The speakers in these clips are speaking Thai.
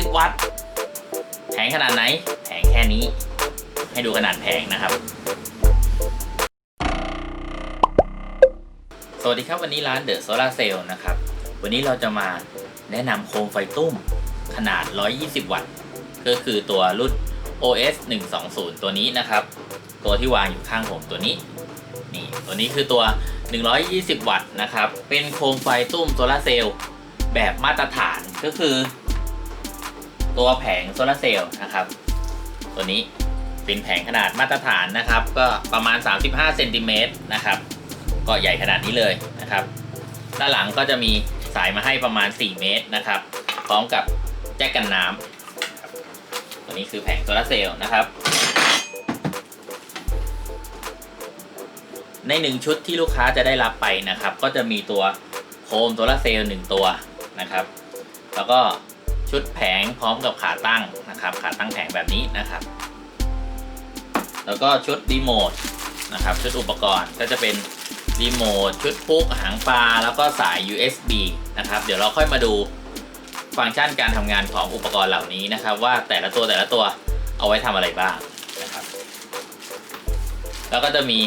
80วัตต์ แผงขนาดไหน แผงแค่นี้ ให้ดูขนาดแผงนะครับ สวัสดีครับวันนี้ร้านเดอะโซลาเซลล์นะครับ วันนี้เราจะมาแนะนำโคมไฟตุ้มขนาด 120 วัตต์ ก็คือตัวรุ่น OS 120 ตัวนี้นะครับ ตัวที่วางอยู่ข้างผมตัวนี้ นี่ ตัวนี้คือตัว 120 วัตต์นะครับ เป็นโคมไฟตุ้มโซลาร์เซลล์แบบมาตรฐานก็คือ ตัวแผงโซลาร์เซลล์นะครับ ตัวนี้เป็นแผงขนาดมาตรฐานนะครับ ก็ประมาณ 35เซนติเมตรนะครับ ก็ใหญ่ขนาดนี้เลยนะครับ ด้านหลังก็จะมีสายมาให้ประมาณ 4 เมตรนะครับ พร้อมกับแจ็คกันน้ำตัวนี้คือแผงโซลาร์เซลล์นะครับ ในหนึ่งชุดที่ลูกค้าจะได้รับไปนะครับ ก็จะมีตัวโคมโซลาร์เซลล์หนึ่งตัวนะครับ แล้วก็ ชุดแผงพร้อมกับขาตั้งนะครับ ขาตั้งแผงแบบนี้นะครับ แล้วก็ชุดรีโมทนะครับ ชุดอุปกรณ์ก็จะเป็นรีโมทชุดพุกหางปลาแล้วก็สาย USB นะครับ เดี๋ยวเราค่อยมาดูฟังก์ชันการทำงานของอุปกรณ์เหล่านี้นะครับ ว่าแต่ละตัวแต่ละตัวเอาไว้ทำอะไรบ้างนะครับ แล้วก็จะมี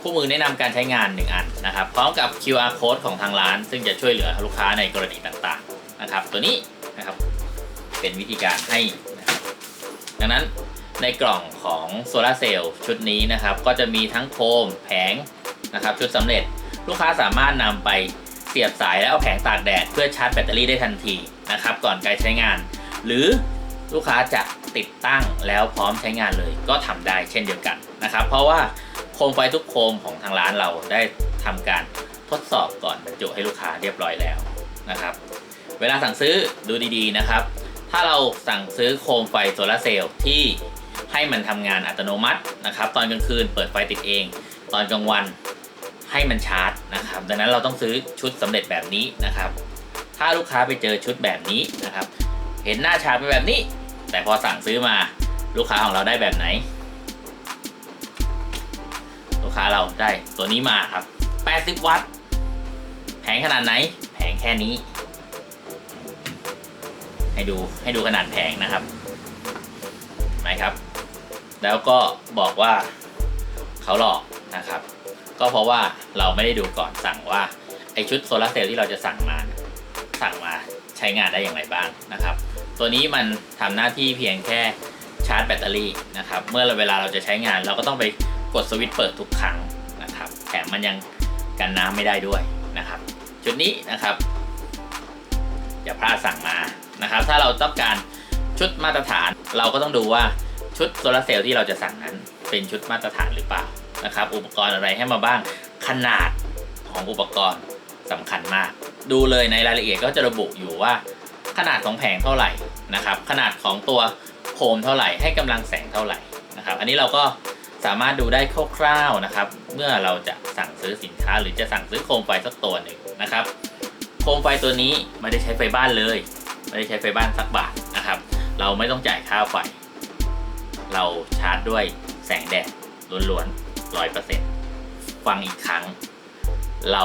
คู่มือแนะนำการใช้งาน 1 อันนะครับ พร้อมกับ QR code ของทางร้าน ซึ่งจะช่วยเหลือลูกค้าในกรณีต่างๆนะครับ ตัวนี้นะครับ เป็นวิธีการให้นะครับดังนั้นในกล่องของโซลาเซลล์ชุดนี้นะครับ ก็จะมีทั้งโคมแผงนะครับชุดสำเร็จลูกค้าสามารถนำไปเสียบสายแล้วเอาแผงตากแดดเพื่อชาร์จแบตเตอรี่ได้ทันทีนะครับก่อนการใช้งาน หรือลูกค้าจะติดตั้งแล้วพร้อมใช้งานเลยก็ทำได้เช่นเดียวกันนะครับ เพราะว่าโคมไฟทุกโคมของทางร้านเราได้ทำการทดสอบก่อนบรรจุให้ลูกค้าเรียบร้อยแล้วนะครับ เวลาสั่งซื้อดูดีๆนะครับ ถ้าเราสั่งซื้อโคมไฟโซลาเซลล์ที่ให้มันทำงานอัตโนมัตินะครับ ตอนกลางคืนเปิดไฟติดเอง ตอนกลางวันให้มันชาร์จนะครับ ดังนั้นเราต้องซื้อชุดสำเร็จแบบนี้นะครับ ถ้าลูกค้าไปเจอชุดแบบนี้นะครับ เห็นหน้าชาร์จเป็นแบบนี้ แต่พอสั่งซื้อมาลูกค้าของเราได้แบบไหน ลูกค้าเราได้ตัวนี้มาครับ 80 วัตต์แผงขนาดไหนแผงแค่นี้ ให้ดูให้ดูขนาดแผงนะครับนไหมครับ แล้วก็บอกว่าเขาหลอกนะครับ ก็เพราะว่าเราไม่ได้ดูก่อนสั่งว่าไอชุดโซลาร์เซลล์ที่เราจะสั่งมา สั่งมาใช้งานได้อย่างไรบ้างนะครับ ตัวนี้มันทำหน้าที่เพียงแค่ชาร์จแบตเตอรี่นะครับ เมื่อเวลาเราจะใช้งาน เราก็ต้องไปกดสวิตช์เปิดทุกครั้งนะครับ แถมมันยังกันน้ำไม่ได้ด้วยนะครับ ชุดนี้นะครับอย่าพลาดสั่งมา นะครับ ถ้าเราต้องการชุดมาตรฐาน เราก็ต้องดูว่าชุดโซลาเซลล์ที่เราจะสั่งนั้นเป็นชุดมาตรฐานหรือเปล่านะครับ อุปกรณ์อะไรให้มาบ้างขนาดของอุปกรณ์สำคัญมาก ดูเลยในรายละเอียดก็จะระบุอยู่ว่า ขนาดของแผงเท่าไหร่นะครับ ขนาดของตัวโคมเท่าไหร่ให้กำลังแสงเท่าไหร่นะครับ อันนี้เราก็สามารถดูได้คร่าวๆนะครับ เมื่อเราจะสั่งซื้อสินค้า หรือจะสั่งซื้อโคมไฟสักตัวหนึ่งนะครับ โคมไฟตัวนี้ไม่ได้ใช้ไฟบ้านเลย ไม่ได้ใช้ไฟบ้านสักบาทนะครับ เราไม่ต้องจ่ายค่าไฟ เราชาร์จด้วยแสงแดดล้วนๆร้อยเปอร์เซ็นต์ฟังอีกครั้ง เรา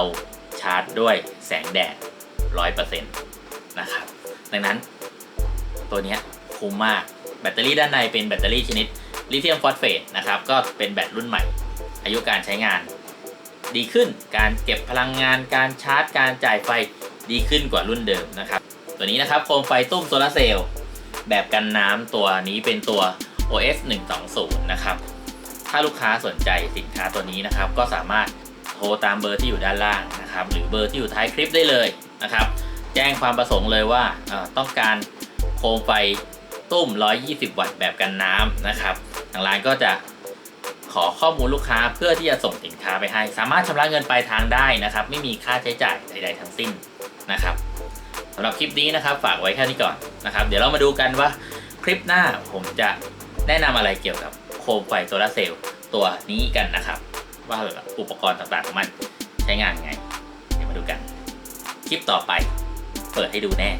ชาร์จด้วยแสงแดดร้อยเปอร์เซ็นต์นะครับ ดังนั้น ตัวนี้คุ้มมากแบตเตอรี่ด้านในเป็นแบตเตอรี่ชนิดลิเธียมฟอสเฟตนะครับ ก็เป็นแบตรุ่นใหม่ อายุการใช้งาน ดีขึ้นการเก็บพลังงานการชาร์จ การจ่ายไฟดีขึ้นกว่ารุ่นเดิมนะครับ ตัวนี้นะครับโคมไฟตุ้มโซลาเซลล์แบบกันน้ำตัวนี้เป็นตัว OS 120นะครับ ถ้าลูกค้าสนใจสินค้าตัวนี้นะครับ ก็สามารถโทรตามเบอร์ที่อยู่ด้านล่างนะครับ หรือเบอร์ที่อยู่ท้ายคลิปได้เลยนะครับ แจ้งความประสงค์เลยว่าต้องการโคมไฟตุ้ม 120 วัตต์แบบกันน้ำนะครับ ทางร้านก็จะขอข้อมูลลูกค้าเพื่อที่จะส่งสินค้าไปให้ สามารถชำระเงินปลายทางได้นะครับ ไม่มีค่าใช้จ่ายใด ๆ ทั้งสิ้นนะครับ สำหรับคลิปนี้นะครับ ฝากไว้แค่นี้ก่อนนะครับ เดี๋ยวเรามาดูกันว่าคลิปหน้าผมจะแนะนำอะไรเกี่ยวกับโคมไฟโซลาเซลล์ตัวนี้กันนะครับ ว่าอุปกรณ์ต่างๆของมันใช้งานไง เดี๋ยวมาดูกัน คลิปต่อไปเปิดให้ดูแน่